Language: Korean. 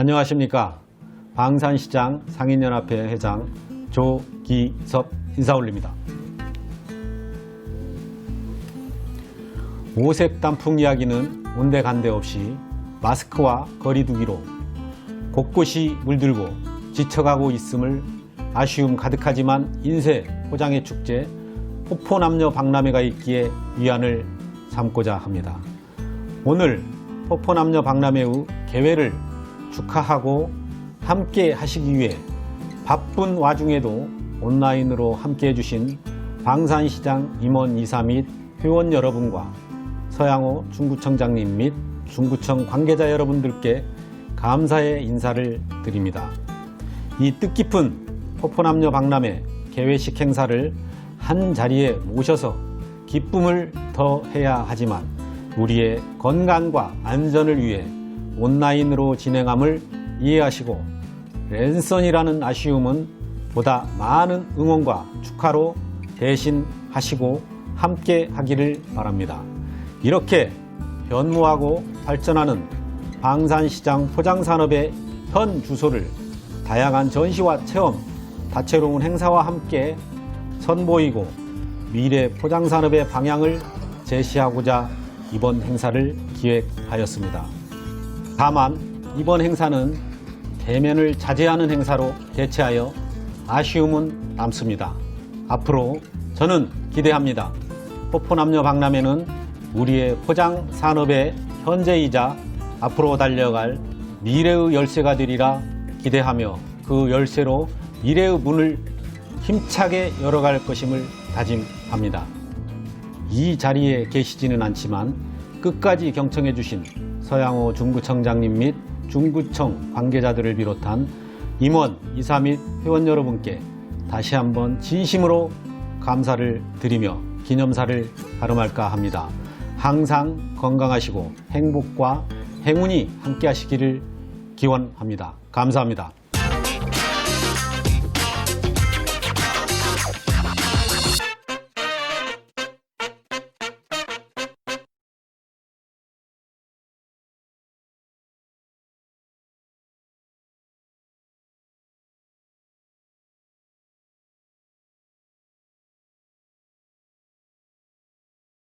안녕하십니까. 방산시장 상인연합회 회장 조기섭 인사 올립니다. 오색 단풍 이야기는 온데간데 없이 마스크와 거리두기로 곳곳이 물들고 지쳐가고 있음을 아쉬움 가득하지만 인쇄 포장의 축제 포포남녀 박람회가 있기에 위안을 삼고자 합니다. 오늘 포포남녀 박람회의 개회를 축하하고 함께 하시기 위해 바쁜 와중에도 온라인으로 함께 해주신 방산시장 임원 이사 및 회원 여러분과 서양호 중구청장님 및 중구청 관계자 여러분들께 감사의 인사를 드립니다. 이 뜻깊은 포포남녀 박람회 개회식 행사를 한 자리에 모셔서 기쁨을 더해야 하지만 우리의 건강과 안전을 위해 온라인으로 진행함을 이해하시고 랜선이라는 아쉬움은 보다 많은 응원과 축하로 대신하시고 함께 하기를 바랍니다. 이렇게 현무하고 발전하는 방산시장 포장산업의 현 주소를 다양한 전시와 체험, 다채로운 행사와 함께 선보이고 미래 포장산업의 방향을 제시하고자 이번 행사를 기획하였습니다. 다만 이번 행사는 대면을 자제하는 행사로 개최하여 아쉬움은 남습니다. 앞으로 저는 기대합니다. 뽀뽀남녀 박람회는 우리의 포장 산업의 현재이자 앞으로 달려갈 미래의 열쇠가 되리라 기대하며 그 열쇠로 미래의 문을 힘차게 열어갈 것임을 다짐합니다. 이 자리에 계시지는 않지만 끝까지 경청해 주신 서양호 중구청장님 및 중구청 관계자들을 비롯한 임원, 이사 및 회원 여러분께 다시 한번 진심으로 감사를 드리며 기념사를 가름할까 합니다. 항상 건강하시고 행복과 행운이 함께 하시기를 기원합니다. 감사합니다.